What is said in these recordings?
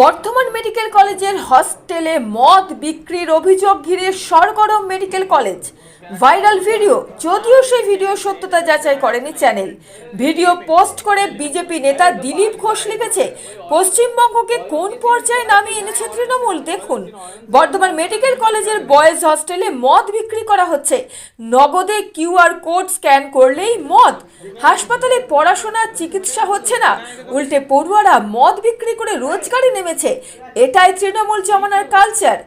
Bardhaman medical কলেজের হস্টেলে মদ বিক্রির অভিযোগ ঘিরে সরগরম মেডিকেল কলেজ। ভাইরাল ভিডিও, যদিও সেই ভিডিও সত্যতা যাচাই করেনি চ্যানেল। ভিডিও পোস্ট করে বিজেপি নেতা দিলীপ ঘোষ লিখেছে, পশ্চিমবঙ্গকে কোন পর্যায়ে নামিয়ে এনেছে তৃণমূল? দেখুন, বর্ধমান মেডিকেল কলেজের বয়েজ হস্টেলে মদ বিক্রি করা হচ্ছে। নগদে কিউআর কোড স্ক্যান করলেই মদ। হাসপাতালে পড়াশোনা চিকিৎসা হচ্ছে না। উল্টে পড়ুয়ারা মদ বিক্রি করে রোজগারে নেমেছে। এটাই তৃণমূল জমানার কালচার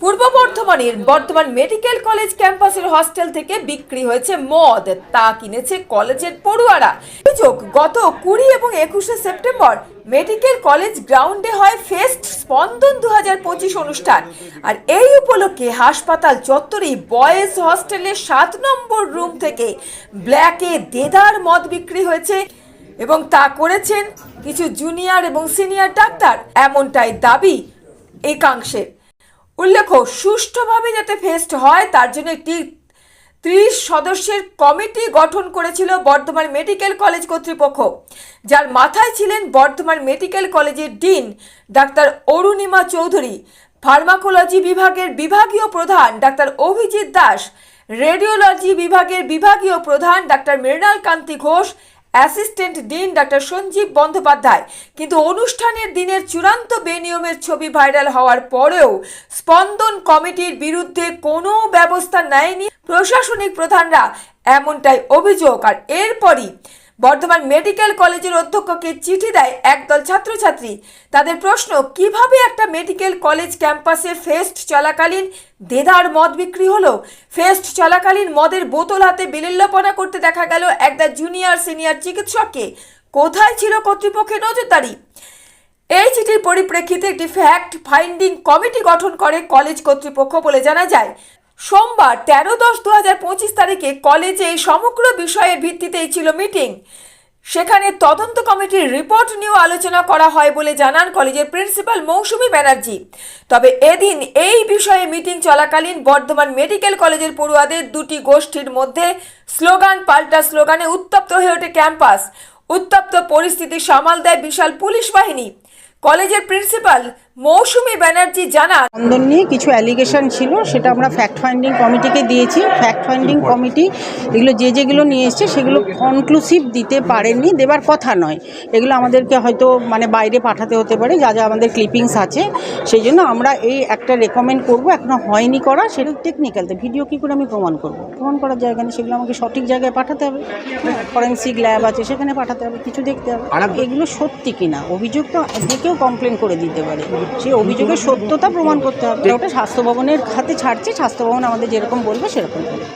পূর্ব বর্ধমানের বর্ধমান মেডিকেল কলেজ ক্যাম্পাসের হস্টেল থেকে বিক্রি হয়েছে মদ। তা কিনেছে কলেজের পড়ুয়ারা। অভিযোগ, গত কুড়ি এবং একুশে সেপ্টেম্বর মেডিকেল কলেজ গ্রাউন্ডে হয় ফেস্ট স্পন্দন দু অনুষ্ঠান। আর এই উপলক্ষে হাসপাতাল চত্বরেই বয়েজ হস্টেলের সাত নম্বর রুম থেকে ব্ল্যাকে দেদার মদ বিক্রি হয়েছে এবং তা করেছেন কিছু জুনিয়র এবং সিনিয়র ডাক্তার। এমনটাই দাবি একাংশের। উল্লেখ্য, সুষ্ঠুভাবে যাতে ফেস্ট হয়, তার জন্য একটি ত্রিশ সদস্যের কমিটি গঠন করেছিল বর্ধমান মেডিকেল কলেজ কর্তৃপক্ষ, যার মাথায় ছিলেন বর্ধমান মেডিকেল কলেজের ডিন ডাক্তার অরুণিমা চৌধুরী, ফার্মাকোলজি বিভাগের বিভাগীয় প্রধান ডাক্তার অভিজিৎ দাস, রেডিওলজি বিভাগের বিভাগীয় প্রধান ডাক্তার মৃণাল কান্তি ঘোষ অ্যাসিস্ট্যান্ট ডিন ডাক্তার সঞ্জীব বন্দ্যোপাধ্যায়। কিন্তু অনুষ্ঠানের দিনের চূড়ান্ত বেনিয়মের ছবি ভাইরাল হওয়ার পরেও স্পন্দন কমিটির বিরুদ্ধে কোনো ব্যবস্থা নেয়নি প্রশাসনিক প্রধানরা। এমনটাই অভিযোগ। আর এরপরই বর্ধমান মেডিকেল কলেজের অধ্যক্ষকে চিঠি দেয় একদল ছাত্রছাত্রী। তাদের প্রশ্ন, কীভাবে একটা মেডিকেল কলেজ ক্যাম্পাসে ফেস্ট চলাকালীন দেদার মদ বিক্রি হলো? ফেস্ট চলাকালীন মদের বোতল হাতে বিলিল্লপনা করতে দেখা গেল একটা জুনিয়র সিনিয়র চিকিৎসককে। কোথায় ছিল কর্তৃপক্ষের নজরদারি? এই চিঠির পরিপ্রেক্ষিতে একটি ফ্যাক্ট ফাইন্ডিং কমিটি গঠন করে কলেজ কর্তৃপক্ষ বলে জানা যায়। সোমবার তেরো দশ দু হাজার পঁচিশ তারিখে কলেজে এই সমগ্র বিষয়ের ভিত্তিতেই ছিল মিটিং। সেখানে তদন্ত কমিটির রিপোর্ট নিয়েও আলোচনা করা হয় বলে জানান কলেজের প্রিন্সিপাল মৌসুমী ব্যানার্জি। তবে এদিন এই বিষয়ে মিটিং চলাকালীন বর্ধমান মেডিকেল কলেজের পড়ুয়াদের দুটি গোষ্ঠীর মধ্যে স্লোগান পাল্টা স্লোগানে উত্তপ্ত হয়ে ওঠে ক্যাম্পাস। উত্তপ্ত পরিস্থিতি সামাল দেয় বিশাল পুলিশ বাহিনী। কলেজের প্রিন্সিপাল মৌসুমী ব্যানার্জি জানান স্পন্দন নিয়ে কিছু অ্যালিগেশন ছিল সেটা আমরা ফ্যাক্ট ফাইন্ডিং কমিটিকে দিয়েছি। ফ্যাক্ট ফাইন্ডিং কমিটি এগুলো যে যেগুলো নিয়ে এসছে সেগুলো কনক্লুসিভ দিতে পারেননি দেবার কথা নয়। এগুলো আমাদেরকে হয়তো মানে বাইরে পাঠাতে হতে পারে যা যা আমাদের ক্লিপিংস আছে। সেই জন্য আমরা এই একটা রেকমেন্ড করব এখনও হয়নি করা সেটা টেকনিক্যাল তো ভিডিও কী করে আমি প্রমাণ করব? প্রমাণ করার জায়গা নেই সেগুলো আমাকে সঠিক জায়গায় পাঠাতে হবে। ফরেন্সিক ল্যাব আছে সেখানে পাঠাতে হবে কিছু দেখতে হবে। আর এগুলো সত্যি কিনা? অভিযোগ তো যে কেউ কমপ্লেন করে দিতে পারে। সেই অভিযোগের সত্যতা প্রমাণ করতে হবে। ওটা স্বাস্থ্য ভবনের হাতে ছাড়ছে স্বাস্থ্য ভবন আমাদের যেরকম বলবে সেরকম করবে।